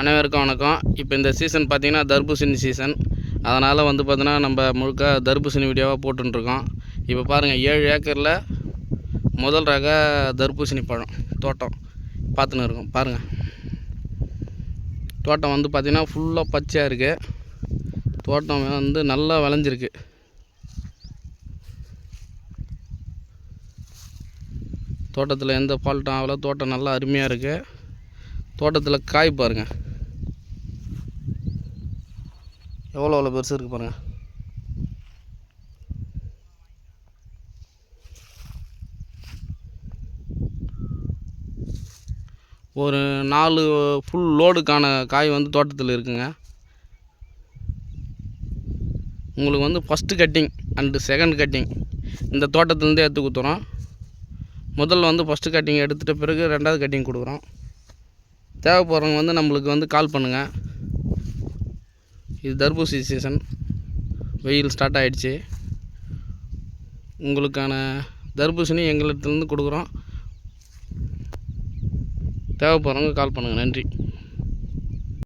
அனைவருக்கும் வணக்கம். இப்போ இந்த சீசன் பார்த்திங்கன்னா தர்பூசணி சீசன் அதனால் வந்து பார்த்தீங்கன்னா நம்ம முழுக்க தர்பூசணி வீடியோவாக போட்டுருக்கோம் இப்போ பாருங்கள் ஏழு ஏக்கரில் முதல் ரக தர்பூசணி பழம் தோட்டம் பார்த்துன்னு இருக்கோம். பாருங்கள் தோட்டம் வந்து பார்த்திங்கன்னா ஃபுல்லாக பச்சையாக இருக்குது தோட்டம் வந்து நல்லா விளைஞ்சிருக்கு. தோட்டத்தில் எந்த ஃபால்ட்டும் ஆகல தோட்டம் நல்லா அருமையாக இருக்குது தோட்டத்தில் காய் பாருங்கள் எவ்வளோ எவ்வளோ பெருசு இருக்குது பாருங்கள் ஒரு நாலு ஃபுல் லோடுக்கான காய் வந்து தோட்டத்தில் இருக்குங்க. உங்களுக்கு வந்து first cutting and second cutting இந்த தோட்டத்துலேருந்தே எடுத்து கொடுத்துறோம். முதல்ல வந்து ஃபஸ்ட்டு கட்டிங் எடுத்துகிட்ட பிறகு ரெண்டாவது கட்டிங் கொடுக்குறோம். தேவைப்படுறவங்க வந்து நம்மளுக்கு வந்து கால் பண்ணுங்கள் இது தர்பூசணி சீசன் வெயில் ஸ்டார்ட் ஆகிடுச்சு உங்களுக்கான தர்பூசணி எங்களிடத்துலேருந்து கொடுக்குறோம். தேவைப்படுறவங்க கால் பண்ணுங்கள் நன்றி.